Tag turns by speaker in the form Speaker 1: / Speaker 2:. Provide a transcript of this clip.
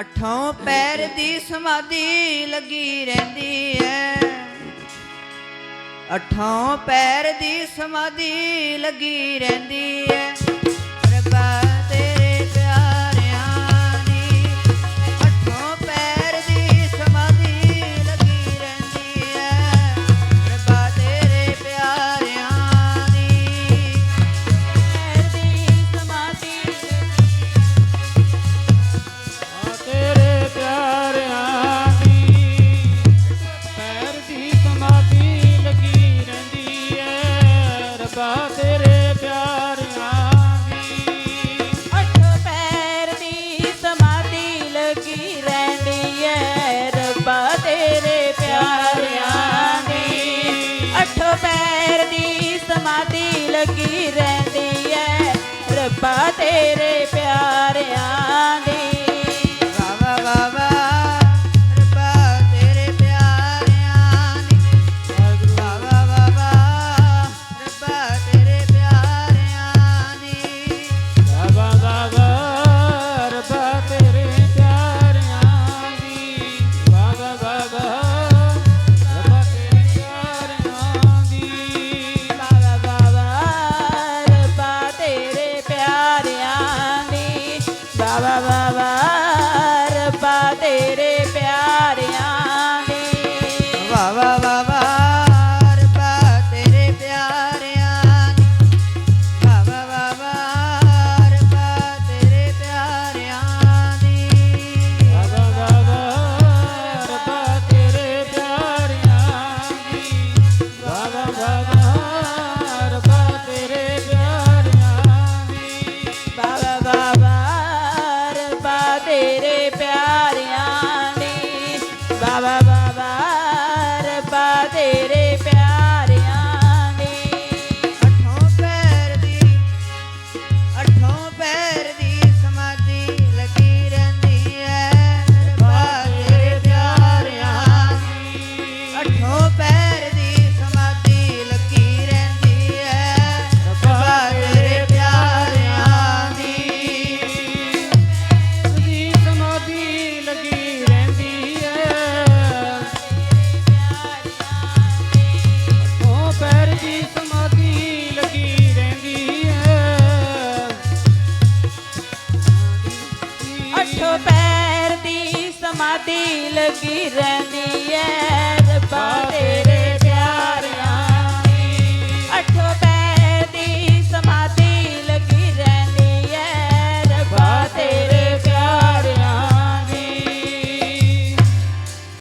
Speaker 1: ਅਠਾਂ ਪੈਰ ਦੀ ਸਮਾਧੀ ਲੱਗੀ ਰਹਿੰਦੀ ਐ। ਅਠਾਂ ਪੈਰ ਦੀ ਸਮਾਧੀ ਲੱਗੀ ਰਹਿੰਦੀ ਐ। ਤੇਰੇ ਪਿਆਰਿਆਂ ਦੇ
Speaker 2: तेरे I can't bear this. दिल गिरनियर बारे